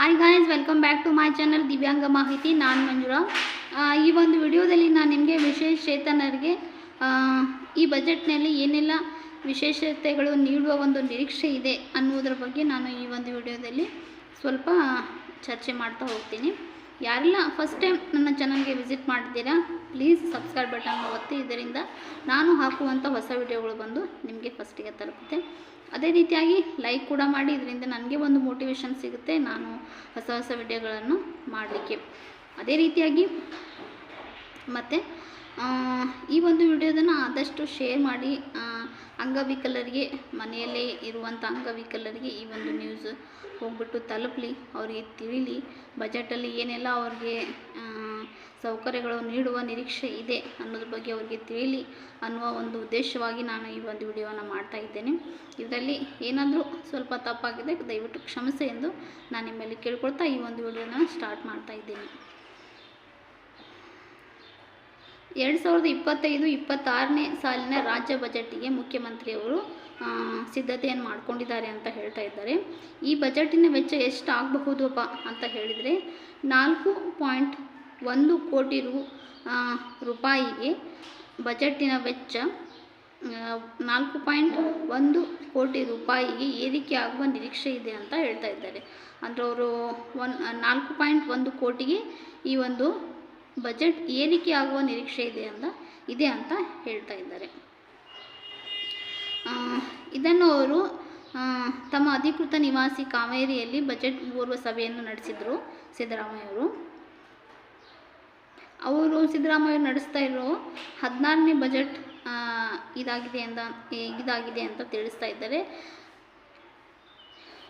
Hi guys welcome back to my channel ದಿವ್ಯಾಂಗ ಮಾಹಿತಿ ನಾನು ಮಂಜುಳಾ. ಈ ಒಂದು ವಿಡಿಯೋದಲ್ಲಿ ನಾನು ನಿಮಗೆ ವಿಶೇಷ ಚೇತನರಿಗೆ ಈ ಬಜೆಟ್ನಲ್ಲಿ ಏನೆಲ್ಲ ವಿಶೇಷತೆಗಳು ನೀಡುವ ಒಂದು ನಿರೀಕ್ಷೆ ಇದೆ ಅನ್ನುವುದರ ಬಗ್ಗೆ ನಾನು ಈ ಒಂದು ವಿಡಿಯೋದಲ್ಲಿ ಸ್ವಲ್ಪ ಚರ್ಚೆ ಮಾಡ್ತಾ ಹೋಗ್ತೀನಿ. ಯಾರೆಲ್ಲ ಫಸ್ಟ್ ಟೈಮ್ ನನ್ನ ಚಾನಲ್ಗೆ ವಿಸಿಟ್ ಮಾಡಿದ್ದೀರಾ ಪ್ಲೀಸ್ ಸಬ್ಸ್ಕ್ರೈಬ್ ಬಟನ್ ಒತ್ತಿ. ಇದರಿಂದ ನಾನು ಹಾಕುವಂಥ ಹೊಸ ವಿಡಿಯೋಗಳು ಬಂದು ನಿಮಗೆ ಫಸ್ಟಿಗೆ ತಲುಪುತ್ತೆ. ಅದೇ ರೀತಿಯಾಗಿ ಲೈಕ್ ಕೂಡ ಮಾಡಿ. ಇದರಿಂದ ನನಗೆ ಒಂದು ಮೋಟಿವೇಶನ್ ಸಿಗುತ್ತೆ ನಾನು ಹೊಸ ಹೊಸ ವಿಡಿಯೋಗಳನ್ನು ಮಾಡಲಿಕ್ಕೆ. ಅದೇ ರೀತಿಯಾಗಿ ಮತ್ತು ಈ ಒಂದು ವಿಡಿಯೋದನ್ನು ಆದಷ್ಟು ಶೇರ್ ಮಾಡಿ ಅಂಗವಿಕಲರಿಗೆ, ಮನೆಯಲ್ಲೇ ಇರುವಂಥ ಅಂಗವಿಕಲರಿಗೆ ಈ ಒಂದು ನ್ಯೂಸ್ ಹೋಗ್ಬಿಟ್ಟು ತಲುಪಲಿ. ಅವರಿಗೆ ತಿಳಿಲಿ ಬಜೆಟಲ್ಲಿ ಏನೆಲ್ಲ ಅವ್ರಿಗೆ ಸೌಕರ್ಯಗಳು ನೀಡುವ ನಿರೀಕ್ಷೆ ಇದೆ ಅನ್ನೋದ್ರ ಬಗ್ಗೆ ಅವರಿಗೆ ತಿಳಿಲಿ ಅನ್ನುವ ಒಂದು ಉದ್ದೇಶವಾಗಿ ನಾನು ಈ ಒಂದು ವಿಡಿಯೋನ ಮಾಡ್ತಾ ಇದ್ದೇನೆ. ಇದರಲ್ಲಿ ಏನಾದರೂ ಸ್ವಲ್ಪ ತಪ್ಪಾಗಿದೆ, ದಯವಿಟ್ಟು ಕ್ಷಮಿಸಿ ಎಂದು ನಾನು ನಿಮ್ಮಲ್ಲಿ ಕೇಳ್ಕೊಳ್ತಾ ಈ ಒಂದು ವಿಡಿಯೋನ ಸ್ಟಾರ್ಟ್ ಮಾಡ್ತಾ ಇದ್ದೀನಿ. ಎರಡು ಸಾವಿರದ ಇಪ್ಪತ್ತೈದು, ಇಪ್ಪತ್ತಾರನೇ ಸಾಲಿನ ರಾಜ್ಯ ಬಜೆಟ್ಗೆ ಮುಖ್ಯಮಂತ್ರಿಯವರು ಸಿದ್ಧತೆಯನ್ನು ಮಾಡ್ಕೊಂಡಿದ್ದಾರೆ ಅಂತ ಹೇಳ್ತಾ ಇದ್ದಾರೆ. ಈ ಬಜೆಟಿನ ವೆಚ್ಚ ಎಷ್ಟು ಆಗಬಹುದಪ್ಪ ಅಂತ ಹೇಳಿದರೆ, ನಾಲ್ಕು ಪಾಯಿಂಟ್ ಒಂದು ಕೋಟಿ ರು ರೂಪಾಯಿಗೆ ಬಜೆಟಿನ ವೆಚ್ಚ ನಾಲ್ಕು ಪಾಯಿಂಟ್ ಒಂದು ಕೋಟಿ ರೂಪಾಯಿಗೆ ಏರಿಕೆ ಆಗುವ ನಿರೀಕ್ಷೆ ಇದೆ ಅಂತ ಹೇಳ್ತಾ ಇದ್ದಾರೆ. ಅಂದರೆ ಅವರು ಒನ್, ನಾಲ್ಕು ಪಾಯಿಂಟ್ ಒಂದು ಕೋಟಿಗೆ ಈ ಒಂದು ಬಜೆಟ್ ಏರಿಕೆ ಆಗುವ ನಿರೀಕ್ಷೆ ಇದೆ ಅಂತ ಇದೆ ಅಂತ ಹೇಳ್ತಾ ಇದ್ದಾರೆ. ಇದನ್ನು ಅವರು ತಮ್ಮ ಅಧಿಕೃತ ನಿವಾಸಿ ಕಾವೇರಿಯಲ್ಲಿ ಬಜೆಟ್ ಪೂರ್ವ ಸಭೆಯನ್ನು ನಡೆಸಿದರು ಸಿದ್ದರಾಮಯ್ಯವರು. ಅವರು ಸಿದ್ದರಾಮಯ್ಯ ನಡೆಸ್ತಾ ಇರೋ ಹದಿನಾರನೇ ಬಜೆಟ್ ಇದಾಗಿದೆ ಅಂತ ಇದಾಗಿದೆ ಅಂತ ತಿಳಿಸ್ತಾ ಇದ್ದಾರೆ.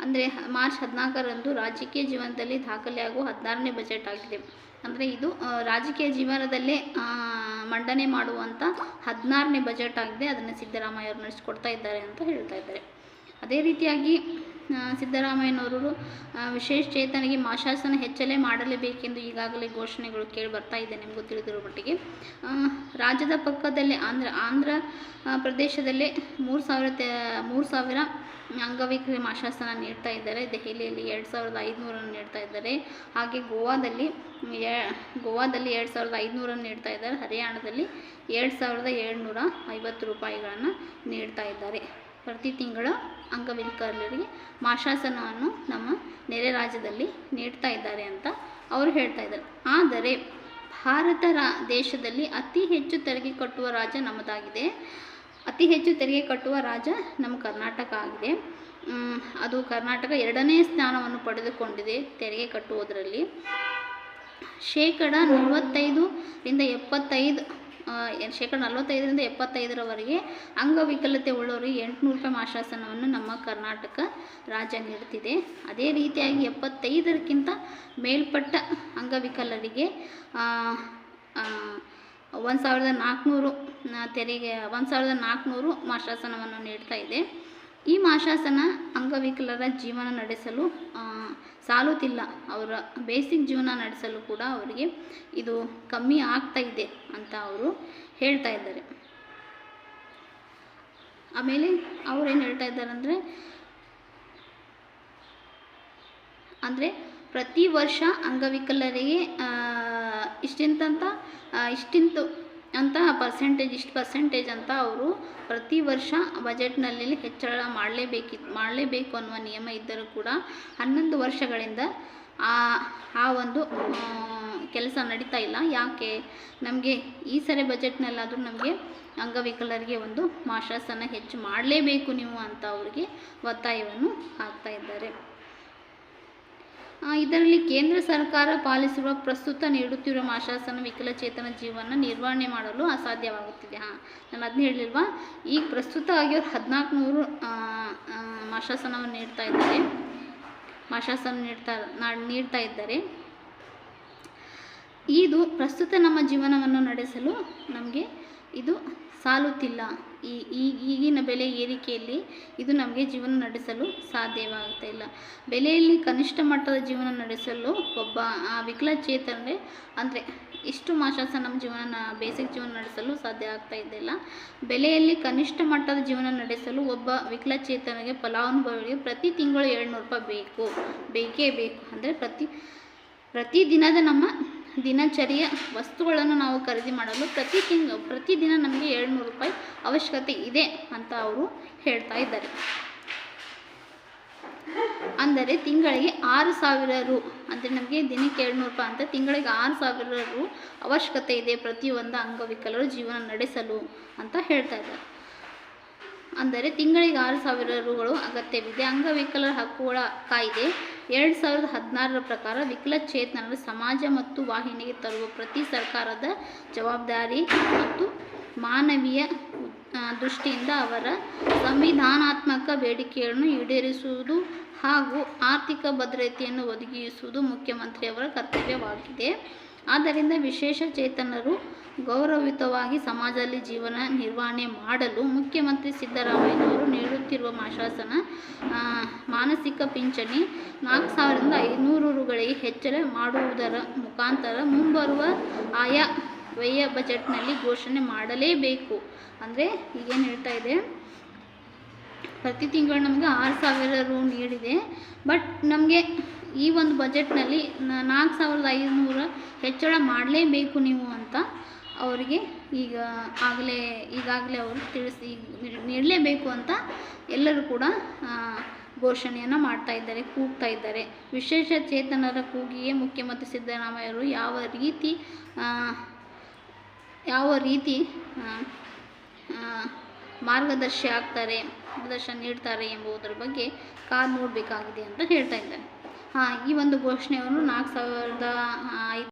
ಅಂದರೆ ಮಾರ್ಚ್ ಹದಿನಾಲ್ಕರಂದು ರಾಜಕೀಯ ಜೀವನದಲ್ಲಿ ದಾಖಲೆಯಾಗುವ ಹದಿನಾರನೇ ಬಜೆಟ್ ಆಗಿದೆ. ಅಂದರೆ ಇದು ರಾಜಕೀಯ ಜೀವನದಲ್ಲೇ ಮಂಡನೆ ಮಾಡುವಂಥ ಹದಿನಾರನೇ ಬಜೆಟ್ ಆಗಿದೆ. ಅದನ್ನು ಸಿದ್ದರಾಮಯ್ಯ ಅವರು ನಡೆಸಿಕೊಡ್ತಾ ಇದ್ದಾರೆ ಅಂತ ಹೇಳ್ತಾ ಇದ್ದಾರೆ. ಅದೇ ರೀತಿಯಾಗಿ ಸಿದ್ದರಾಮಯ್ಯನವರು ವಿಶೇಷ ಚೇತನಿಗೆ ಮಾಶಾಸನ ಹೆಚ್ಚಲೇ ಮಾಡಲೇಬೇಕೆಂದು ಈಗಾಗಲೇ ಘೋಷಣೆಗಳು ಕೇಳಿ ಬರ್ತಾ ಇದೆ ನಿಮಗೂ ತಿಳಿದಿರೋ ಮಟ್ಟಿಗೆ. ರಾಜ್ಯದ ಪಕ್ಕದಲ್ಲೇ ಆಂಧ್ರ ಆಂಧ್ರ ಪ್ರದೇಶದಲ್ಲೇ ಮೂರು ಸಾವಿರ ಮೂರು ಸಾವಿರ ಅಂಗವಿಕಲ ಮಾಶಾಸನ ನೀಡ್ತಾ ಇದ್ದಾರೆ. ದೆಹಲಿಯಲ್ಲಿ ಎರಡು ಸಾವಿರದ ಐದುನೂರನ್ನು ನೀಡ್ತಾ ಇದ್ದಾರೆ. ಹಾಗೆ ಗೋವಾದಲ್ಲಿ ಗೋವಾದಲ್ಲಿ ಎರಡು ಸಾವಿರದ ಐದುನೂರನ್ನು ನೀಡ್ತಾ ಇದ್ದಾರೆ. ಹರಿಯಾಣದಲ್ಲಿ ಎರಡು ಸಾವಿರದ ಏಳ್ನೂರ ಐವತ್ತು ರೂಪಾಯಿಗಳನ್ನು ನೀಡ್ತಾ ಇದ್ದಾರೆ. ಪ್ರತಿ ತಿಂಗಳು ಅಂಗವಿಕಲರಿಗೆ ಮಾಶಾಸನವನ್ನು ನಮ್ಮ ನೆರೆ ರಾಜ್ಯದಲ್ಲಿ ನೀಡ್ತಾ ಇದ್ದಾರೆ ಅಂತ ಅವರು ಹೇಳ್ತಾ ಇದ್ದಾರೆ. ಆದರೆ ಭಾರತ ರಾ, ದೇಶದಲ್ಲಿ ಅತಿ ಹೆಚ್ಚು ತೆರಿಗೆ ಕಟ್ಟುವ ರಾಜ್ಯ ನಮ್ಮದಾಗಿದೆ. ಅತಿ ಹೆಚ್ಚು ತೆರಿಗೆ ಕಟ್ಟುವ ರಾಜ್ಯ ನಮ್ಮ ಕರ್ನಾಟಕ ಆಗಿದೆ. ಅದು ಕರ್ನಾಟಕ ಎರಡನೇ ಸ್ಥಾನವನ್ನು ಪಡೆದುಕೊಂಡಿದೆ ತೆರಿಗೆ ಕಟ್ಟುವುದರಲ್ಲಿ. ಶೇಕಡ ನಲವತ್ತೈದರಿಂದ ಎಪ್ಪತ್ತೈದು ಶೇಕಡ ನಲವತ್ತೈದರಿಂದ ಎಪ್ಪತ್ತೈದರವರೆಗೆ ಅಂಗವಿಕಲತೆ ಉಳ್ಳವರಿಗೆ ಎಂಟುನೂರು ರೂಪಾಯಿ ಮಾಶಾಸನವನ್ನು ನಮ್ಮ ಕರ್ನಾಟಕ ರಾಜ್ಯ ನೀಡುತ್ತಿದೆ. ಅದೇ ರೀತಿಯಾಗಿ ಎಪ್ಪತ್ತೈದಕ್ಕಿಂತ ಮೇಲ್ಪಟ್ಟ ಅಂಗವಿಕಲರಿಗೆ ಒಂದು ಸಾವಿರದ ನಾಲ್ಕುನೂರು ತೆರಿಗೆ, ಒಂದು ಸಾವಿರದ ನಾಲ್ಕುನೂರು ಮಾಶಾಸನವನ್ನು ನೀಡ್ತಾ ಇದೆ. ಈ ಮಾಶಾಸನ ಅಂಗವಿಕಲರ ಜೀವನ ನಡೆಸಲು ಸಾಲುತ್ತಿಲ್ಲ. ಅವರ ಬೇಸಿಕ್ ಜೀವನ ನಡೆಸಲು ಕೂಡ ಅವರಿಗೆ ಇದು ಕಮ್ಮಿ ಆಗ್ತಾ ಇದೆ ಅಂತ ಅವರು ಹೇಳ್ತಾ ಇದ್ದಾರೆ. ಆಮೇಲೆ ಅವ್ರೇನು ಹೇಳ್ತಾ ಇದ್ದಾರೆ ಅಂದರೆ ಅಂದರೆ ಪ್ರತಿ ವರ್ಷ ಅಂಗವಿಕಲರಿಗೆ ಇಷ್ಟಿಂತಂತ ಇಷ್ಟಿಂತು ಅಂತ ಪರ್ಸೆಂಟೇಜ್ ಇಷ್ಟು ಪರ್ಸೆಂಟೇಜ್ ಅಂತ ಅವರು ಪ್ರತಿ ವರ್ಷ ಬಜೆಟ್ನಲ್ಲಿ ಹೆಚ್ಚಳ ಮಾಡಲೇಬೇಕಿತ್ತು ಮಾಡಲೇಬೇಕು ಅನ್ನುವ ನಿಯಮ ಇದ್ದರೂ ಕೂಡ ಹನ್ನೊಂದು ವರ್ಷಗಳಿಂದ ಆ ಆ ಒಂದು ಕೆಲಸ ನಡೀತಾ ಇಲ್ಲ. ಯಾಕೆ? ನಮಗೆ ಈ ಸರಿ ಬಜೆಟ್ನಲ್ಲಾದರೂ ನಮಗೆ ಅಂಗವಿಕಲರಿಗೆ ಒಂದು ಮಾಶಾಸನ ಹೆಚ್ಚು ಮಾಡಲೇಬೇಕು ನೀವು ಅಂತ ಅವರಿಗೆ ಒತ್ತಾಯವನ್ನು ಹಾಕ್ತಾ ಇದ್ದಾರೆ. ಇದರಲ್ಲಿ ಕೇಂದ್ರ ಸರ್ಕಾರ ಪಾಲಿಸಿರುವ ಪ್ರಸ್ತುತ ನೀಡುತ್ತಿರುವ ಮಾಶಾಸನ ವಿಕಲಚೇತನ ಜೀವನ ನಿರ್ವಹಣೆ ಮಾಡಲು ಅಸಾಧ್ಯವಾಗುತ್ತಿದೆ. ಹಾಂ, ನಾನು ಅದನ್ನ ಹೇಳಿಲ್ವಾ? ಈಗ ಪ್ರಸ್ತುತ ಆಗಿರೋ ಹದಿನಾಲ್ಕು ನೂರು ಮಾಶಾಸನವನ್ನು ನೀಡ್ತಾ ಇದ್ದಾರೆ. ಮಾಶಾಸನ ನೀಡ್ತಾ ನೀಡ್ತಾ ಇದ್ದಾರೆ. ಇದು ಪ್ರಸ್ತುತ ನಮ್ಮ ಜೀವನವನ್ನು ನಡೆಸಲು ನಮಗೆ ಇದು ಸಾಲುತ್ತಿಲ್ಲ. ಈ ಈಗಿನ ಬೆಲೆ ಏರಿಕೆಯಲ್ಲಿ ಇದು ನಮಗೆ ಜೀವನ ನಡೆಸಲು ಸಾಧ್ಯವಾಗ್ತಾ ಇಲ್ಲ. ಬೆಲೆಯಲ್ಲಿ ಕನಿಷ್ಠ ಮಟ್ಟದ ಜೀವನ ನಡೆಸಲು ಒಬ್ಬ, ಆ ವಿಕಲಚೇತನರೇ ಅಂದರೆ ಇಷ್ಟು ಮಾಸಾಸ ನಮ್ಮ ಜೀವನ ಬೇಸಿಕ್ ಜೀವನ ನಡೆಸಲು ಸಾಧ್ಯ ಆಗ್ತಾ ಇದ್ದಿಲ್ಲ ಬೆಲೆಯಲ್ಲಿ ಕನಿಷ್ಠ ಮಟ್ಟದ ಜೀವನ ನಡೆಸಲು ಒಬ್ಬ ವಿಕಲಚೇತನಿಗೆ ಫಲಾನುಭವಿಗೆ ಪ್ರತಿ ತಿಂಗಳು ಏಳ್ನೂರು ರೂಪಾಯಿ ಬೇಕು. ಬೇಕೇ ಬೇಕು. ಅಂದರೆ ಪ್ರತಿ ಪ್ರತಿ ದಿನದ ನಮ್ಮ ದಿನಚರಿಯ ವಸ್ತುಗಳನ್ನು ನಾವು ಖರೀದಿ ಮಾಡಲು ಪ್ರತಿ ತಿಂಗಳು ಪ್ರತಿದಿನ ನಮಗೆ ಏಳ್ನೂರು ರೂಪಾಯಿ ಅವಶ್ಯಕತೆ ಇದೆ ಅಂತ ಅವರು ಹೇಳ್ತಾ ಇದ್ದಾರೆ. ಅಂದರೆ ತಿಂಗಳಿಗೆ ಆರು ಸಾವಿರ ರು ಅಂದರೆ ನಮಗೆ ದಿನಕ್ಕೆ ಏಳ್ನೂರು ರೂಪಾಯಿ ಅಂತ ತಿಂಗಳಿಗೆ ಆರು ಸಾವಿರ ರು ಅವಶ್ಯಕತೆ ಇದೆ ಪ್ರತಿಯೊಂದು ಅಂಗವಿಕಲರು ಜೀವನ ನಡೆಸಲು ಅಂತ ಹೇಳ್ತಾ ಇದ್ದಾರೆ. ಅಂದರೆ ತಿಂಗಳಿಗೆ ಆರು ಸಾವಿರ ರುಗಳು ಅಗತ್ಯವಿದೆ. ಅಂಗವಿಕಲರ ಹಕ್ಕುಗಳ ಕಾಯ್ದೆ ಎರಡು ಸಾವಿರದ ಹದಿನಾರರ ಪ್ರಕಾರ ವಿಕಲಚೇತನರು ಸಮಾಜ ಮತ್ತು ವಾಹಿನಿಗೆ ತರುವ ಪ್ರತಿ ಸರ್ಕಾರದ ಜವಾಬ್ದಾರಿ ಮತ್ತು ಮಾನವೀಯ ದೃಷ್ಟಿಯಿಂದ ಅವರ ಸಂವಿಧಾನಾತ್ಮಕ ಬೇಡಿಕೆಗಳನ್ನು ಈಡೇರಿಸುವುದು ಹಾಗೂ ಆರ್ಥಿಕ ಭದ್ರತೆಯನ್ನು ಒದಗಿಸುವುದು ಮುಖ್ಯಮಂತ್ರಿಯವರ ಕರ್ತವ್ಯವಾಗಿದೆ. ಆದ್ದರಿಂದ ವಿಶೇಷ ಚೇತನರು ಗೌರವಯುತವಾಗಿ ಸಮಾಜದಲ್ಲಿ ಜೀವನ ನಿರ್ವಹಣೆ ಮಾಡಲು ಮುಖ್ಯಮಂತ್ರಿ ಸಿದ್ದರಾಮಯ್ಯನವರು ನೀಡುತ್ತಿರುವ ಮಾಶಾಸನ ಮಾನಸಿಕ ಪಿಂಚಣಿ ನಾಲ್ಕು ಸಾವಿರದಿಂದ ಐನೂರು ರುಗಳಿಗೆ ಹೆಚ್ಚಳ ಮಾಡುವುದರ ಮುಖಾಂತರ ಮುಂಬರುವ ಆಯಾ ವ್ಯಯ ಬಜೆಟ್ನಲ್ಲಿ ಘೋಷಣೆ ಮಾಡಲೇಬೇಕು. ಅಂದರೆ ಈಗೇನು ಹೇಳ್ತಾ ಇದೆ, ಪ್ರತಿ ತಿಂಗಳು ನಮಗೆ ಆರು ಸಾವಿರ ರು ನೀಡಿದೆ, ಬಟ್ ನಮಗೆ ಈ ಒಂದು ಬಜೆಟ್ನಲ್ಲಿ ನಾಲ್ಕು ಸಾವಿರದ ಐದುನೂರು ಹೆಚ್ಚಳ ಮಾಡಲೇಬೇಕು ನೀವು ಅಂತ ಅವರಿಗೆ ಈಗ ಆಗಲೇ, ಈಗಾಗಲೇ ಅವರು ತಿಳಿಸಿ ನೀಡಲೇಬೇಕು ಅಂತ ಎಲ್ಲರೂ ಕೂಡ ಘೋಷಣೆಯನ್ನು ಮಾಡ್ತಾ ಇದ್ದಾರೆ, ಕೂಗ್ತಾ ಇದ್ದಾರೆ. ವಿಶೇಷ ಚೇತನರ ಕೂಗಿಯೇ ಮುಖ್ಯಮಂತ್ರಿ ಸಿದ್ದರಾಮಯ್ಯರು ಯಾವ ರೀತಿ ಯಾವ ರೀತಿ ಮಾರ್ಗದರ್ಶಿ ಆಗ್ತಾರೆ, ಮಾರ್ಗದರ್ಶನ ನೀಡ್ತಾರೆ ಎಂಬುದರ ಬಗ್ಗೆ ಕಾದು ನೋಡಬೇಕಾಗಿದೆ ಅಂತ ಹೇಳ್ತಾ ಇದ್ದಾರೆ. ಈ ಒಂದು ಘೋಷಣೆಯನ್ನು ನಾಲ್ಕು ಸಾವಿರದ